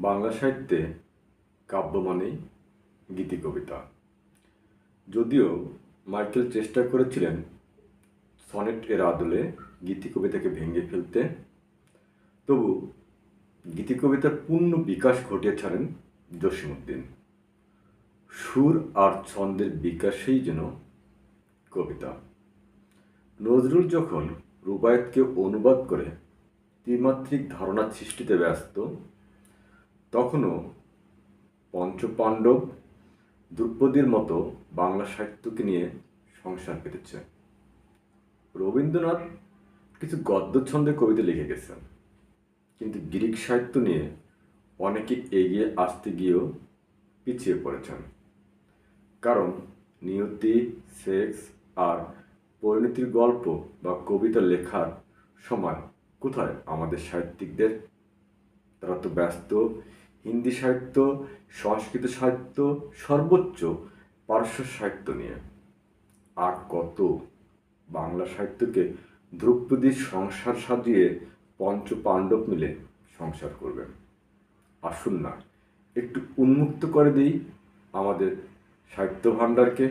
বাংলা সাহিত্যে কাব্য মানেই গীতি কবিতা। যদিও মাইকেল চেষ্টা করেছিলেন সনেট এর আদলে গীতি কবিতাকে ভেঙে ফেলতে, তবু গীতি কবিতার পূর্ণ বিকাশ ঘটিয়েছিলেন জসীমউদ্দিন। সুর আর ছন্দের বিকাশেই যেন কবিতা। নজরুল যখন রুবায়েতকে অনুবাদ করে ত্রিমাত্রিক ধারণা সৃষ্টিতে ব্যস্ত তখনও পঞ্চপাণ্ডব দ্রৌপদীর মতো বাংলা সাহিত্যকে নিয়ে সংসার পেতেছে রবীন্দ্রনাথ কিছু গদ্য ছন্দে কবিতা লিখে গেছেন। কিন্তু গ্রিক সাহিত্য নিয়ে অনেকে এগিয়ে আসতে গিয়েও পিছিয়ে পড়েছেন। কারণ নিয়তি, সেক্স আর পরিণতির গল্প বা কবিতা লেখার সময় কোথায় আমাদের সাহিত্যিকদের? তারা তো ব্যস্ত হিন্দি সাহিত্য, সংস্কৃত সাহিত্য, সর্বোচ্চ পার্শ্ব সাহিত্য নিয়ে। আর কত? বাংলা সাহিত্যকে দ্রৌপদীর সংসার সাজিয়ে পঞ্চ পাণ্ডব মিলে সংসার করবেন। আসুন না, একটু উন্মুক্ত করে দিই আমাদের সাহিত্য ভাণ্ডারকে।